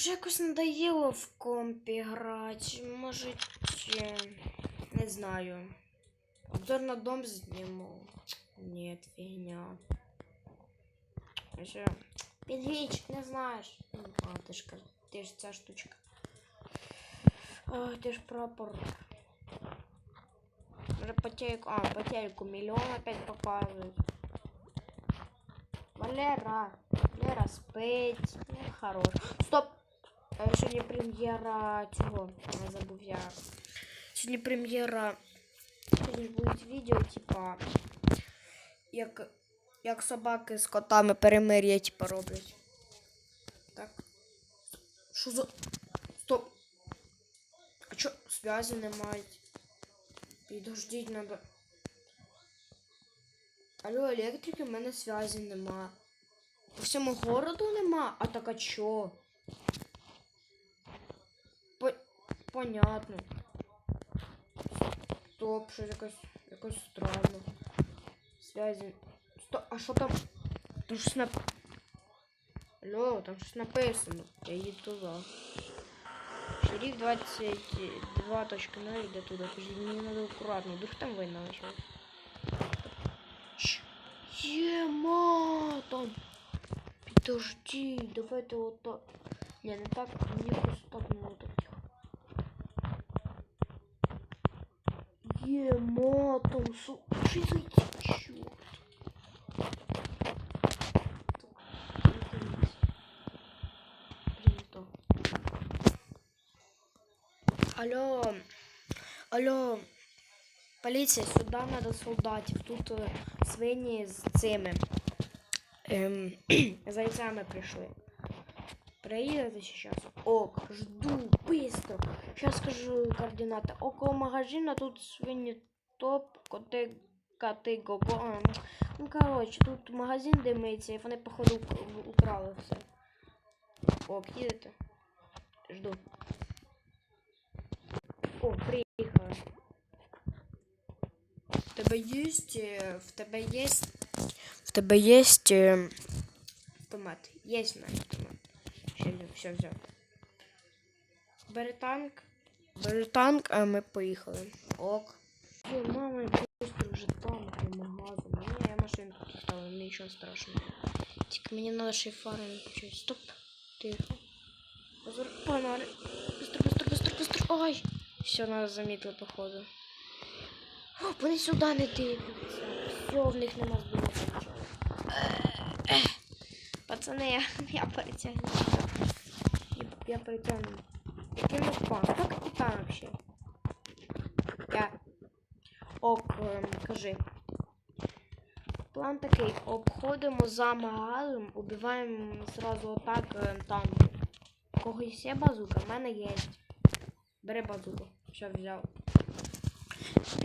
Вже якось надоело в компі грати. Може, е, не знаю. Обзор на дом зніму. Нет, фігня. Ще. Підвічик, не знаєш. Ну, А, ти ж каз- ти ж ця штучка. А, ти ж прапор. Уже по телеку, а, по телеку миллион опять показывают. Валера, Валера спить. Ну, хорош. Стоп! Сьогодні прем'єра цього. Забув я. Сьогодні прем'єра. Сьогодні будуть відео, типа. Як, як собаки з котами перемир'я, типа, роблять. Так. Що за. Стоп! А чо зв'язі немає? Підождіть, надо. Алло, електрики, в мене зв'язі нема. По всьому городу нема, а так а чо? Понятно. Стоп, що якось, якось странно. Зв'язі. Стоп, а що там? Там щось нап... Алло, там щось написано. Я їду туди. Шериф 22.0 йде туди. Кажіть, мені треба акуратно. Вдруг там війна почалась. Щ. Єма там. Підожди, давайте отак. Не, не так, мені просто так не надо. Там су... Що за чорт? Алло, алло, поліція, сюди надо солдатів. Тут е, свині з цими ем, зайцями прийшли. Приїдете сейчас? Ок, жду, быстро. Сейчас скажу координаты. Около магазина тут свині топ, коти, коти, го-го. А, Ну, коротше, тут магазин димиться, і вони, походу, ук- украли все. Ок, їдете? Жду. О, приїхали. В тебе есть, в тебе есть, в тебе есть автомат. Есть на автомат Все взяв, все взяв. Бери танк. Бери танк, а ми поїхали. Ок. Ой, мама, я просто вже танк і магазин. Ні, я машину поставила, нічого страшного. Тільки мені надо ще й фари не включити. Стоп. Тихо. Позор- Погнали. Быстро, быстро, быстро, быстро. Ой. Все, нас замітили, походу. О, вони сюди не дивляться. Все, в них нема зброї. Пацани, я, я перетягну. Я, перетягну. Яким я план? Хто капітан вообще? Я. Ок, кажи. План такий. Обходимо за магазом, убиваємо сразу отак там. У когось є базука? В мене є. Бери базуку. Все, взяв.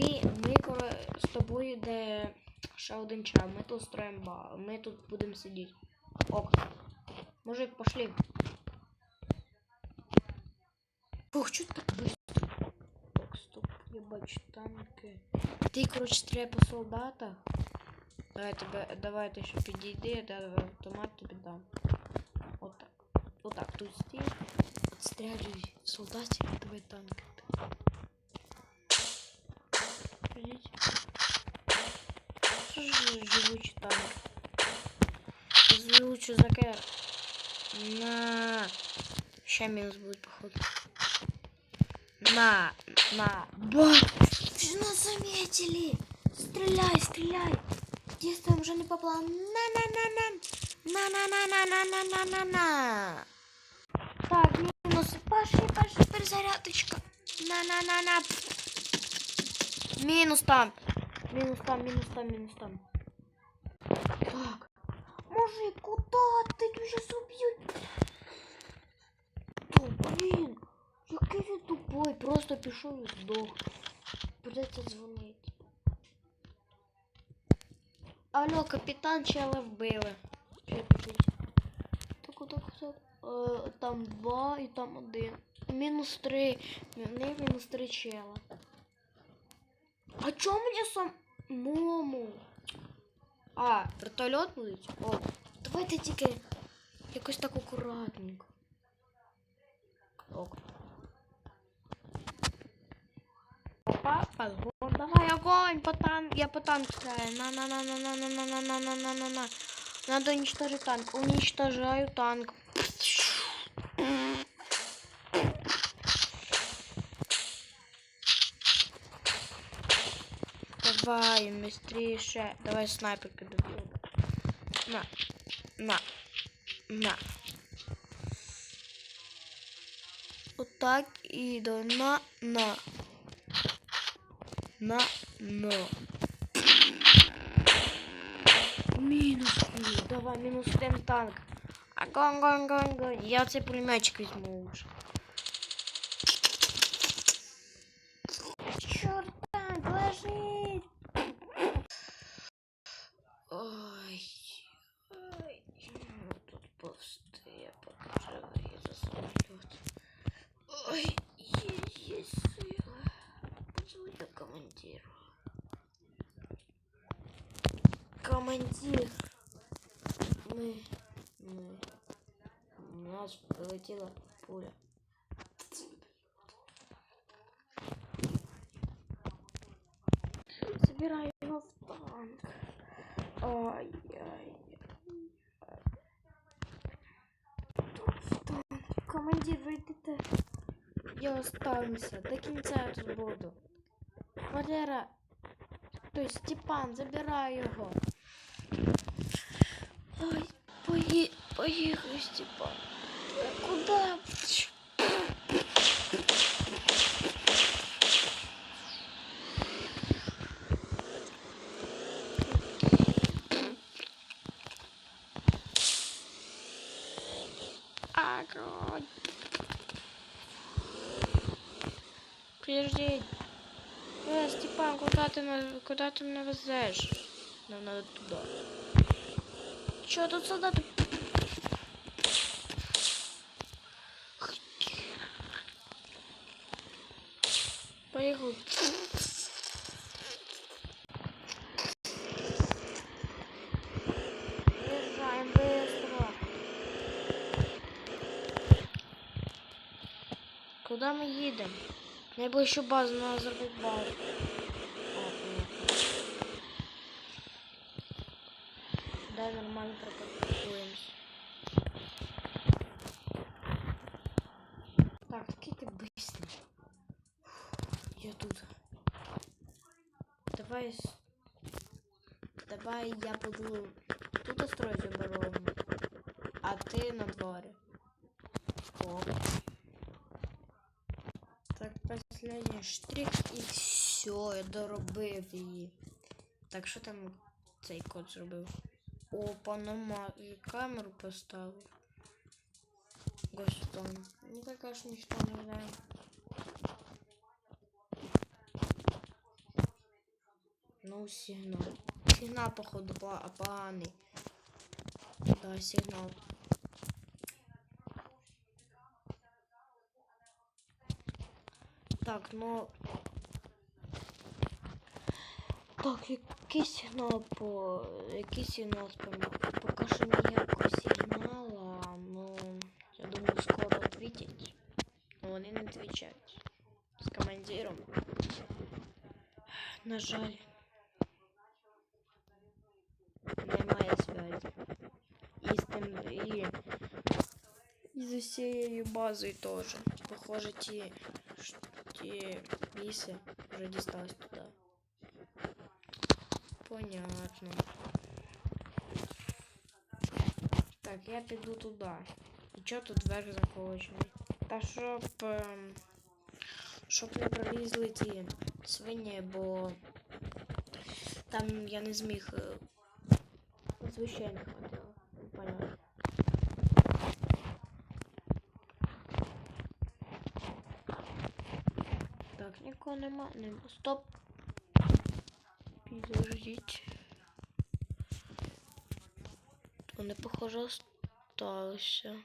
І ми коли з тобою йде ще один чай. Ми тут строїмо. Ми тут будемо сидіти. Ок. Мужик, пошли. Фух, чуть так быстро. Так, стоп, я бачу танки. Ти, коротше, стріляй по солдатах. Давай тебе, давай ти ще підійди, я давай автомат тобі дам. Отак. Отак, тут стій. Отстрілюй солдатів і давай танки. Видите? Що ж живучий танк? Звучу закер. На. Ща минус будет, походу. На, на. Ба! Вы нас заметили! Стреляй, стреляй! Действуем уже не по. На-на-на-на! На-на-на-на-на-на-на-на! Так, минус. Пошли, пошли, перезарядочка. На-на-на-на. Минус там. Минус там, минус там, минус там. Так. Мужик, куда ты? Ты сейчас убьют. О, блин. Який він тупой. Просто пішов і здох. Придеться дзвонити. Алло, капітан чела вбили. Так, так, так. Е, там два і там один. Мінус три. Не мінус три чела. А чому мені сам... Мому? А, вертольот будуть? О, давайте тільки якось так акуратненько. Подгон, давай огонь, по танк, я по танку стреляю. На, на, на, на, на, на, на, на, на, на, на, на, на. Надо уничтожить танк. Уничтожаю танк. Давай, быстрее. Давай снайперка добью. На, на, на. Вот так и до на, на. на но. Мінус. Давай, минус тем танк. А гон гон гон гон. Я цей пулеметчик візьму лучше. Командир. Мы, мы, у нас прилетела пуля. Забирай его в танк. Ай-яй. Командир, вийдете. Я остануся. До кінця тут буду. Валера. Тобто Степан, забирай його. Ой, пої... поїхали, Степан. Куда? Огонь. Подожди. Э, Степан, куда ты, на- куда ты меня везешь? Нам надо туда. Що тут солдати? Поїхали. Куди ми їдемо? еще базу треба зробити. Дай нормально прокатуємось. Так, такий ти быстрый. Я тут. Давай. Давай я буду тут строить оборону. А ти на дворі. Оп. Так, последний штрих і все, я доробив її. Так, що там цей код зробив? Опа, ну панама. И камеру поставил. Гостон. Никакая ж ничто не знаю. Ну, сигнал. Сигнал, походу, поганий. Да, сигнал. Так, ну Так, який сигнал по. Який сигнал спомню? Поки що ніякого сигнала, ну. Я думаю, скоро відвітять. Ну, вони не відвічають. З командиром. На жаль. Немає зв'язі. І з тим. І. І з усією базою теж. Похоже, ті. Ті місі вже дістались туди. Понятно. Так, я піду туди. І чого тут верх заколочений? Та щоб. ем, щоб не пролізли ті свині, бо там я не зміг. е, Звичайно хватило. Понятно. Так, нікого нема. Не... Стоп. Підождіть. Вони, похоже, осталися.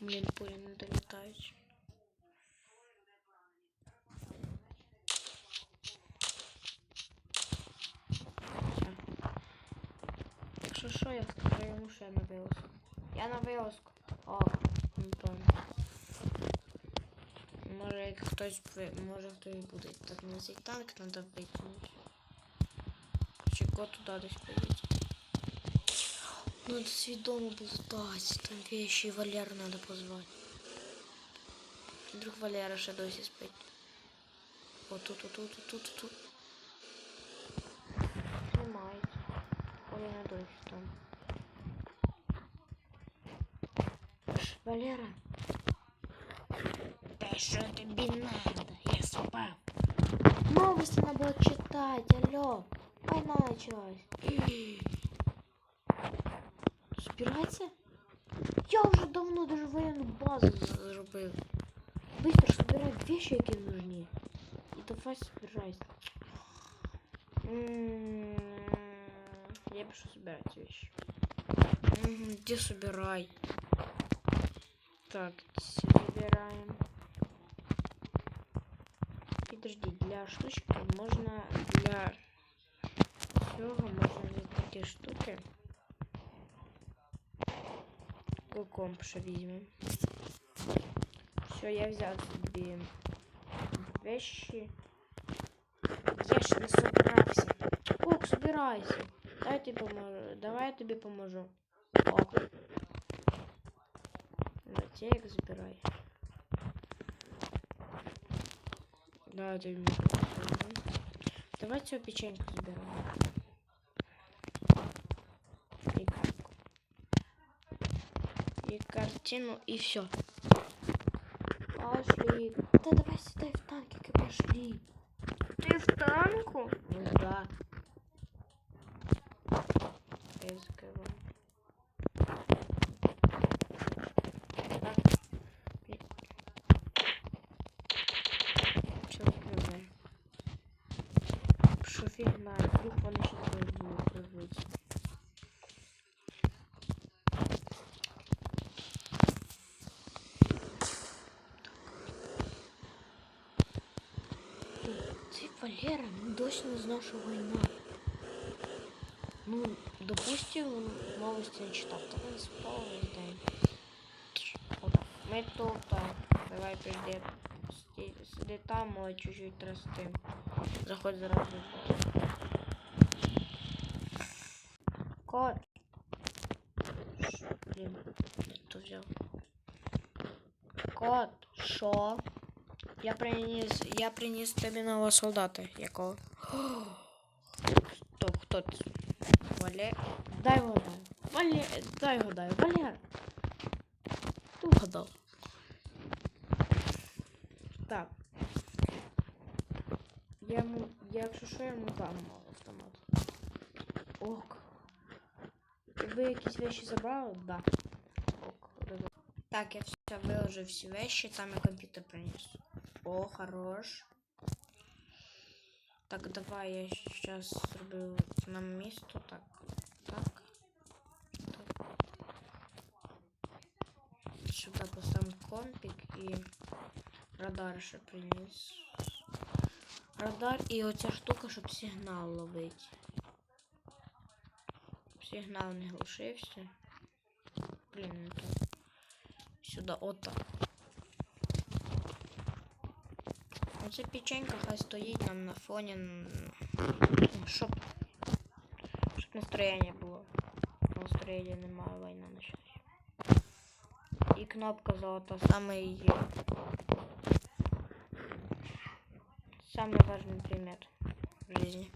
Блін, пулі не долітають. Якщо що, я прийму ще на вилазку. Я на вилазку. О, Антон. Може, хтось може хтось буде. Так на цей танк треба витягнути. Чи кот туди десь поїде. Надо свідомо болтать. Там вещи Валеру надо позвати. Вдруг Валера ще досі спить. О, тут, тут, тут, тут, тут. Немає. Оля не досі там. Валера. Що тобі надо? Я спав. Новости надо было читать, алло. Война началась. Собирайся. Я уже давно даже военную базу зробив. Быстро собирай вещи, які нужны. И давай собирайся. Я пишу собирать вещи. Мгм, Где собирай? Так, собираем. Для штучки можно для можно взять такие штуки. Комп ще візьмемо. Все, я взяв собі вещи. Я ж не собирався. Ок, собирайся. Давай я тобі поможу. Давай я тобі поможу. Ок. Батейк забирай. Да, я тобі можу. поможу. Давай цю печеньку забираємо. І картку. И картину, и все. Пошли. Да давай сюда в танкик и пошли. Ты в танку? Ну да. Я закрываю. Валера ну, досі не знав, що війна. Ну, допустим, новості не він спав весь день. Отак. Тут. Давай пізде. Сиди, там, але чуть-чуть тростим. Заходь зразу. Кот. Ш- Блін, не то взяв. Кот, що? Я приніс, я приніс тобі нового солдата. Якого? Стоп, хто це? Валер. Дай вгадаю. Валер. Дай вгадаю. Валер. Ти вгадав. Так. Я йому, якщо що, я йому дам автомат. Ок. Ви якісь вещи забрали? Да. Ок. Так, я все выложил все вещи, там я компьютер принес. О, хорош. Так, давай я сейчас зроблю нам місто. Так. Так. Так. Сюда поставим компик и радар ще приніс. Радар і оця штука, щоб сигнал ловити. Сигнал не глушився. Блін, не так. Сюда, отак. Оце печенька хай стоїть нам на фоні, м, щоб, щоб настроєння було. Настроєння немає, війна почалась. І кнопка золота, саме її. Самый важный предмет в жизни.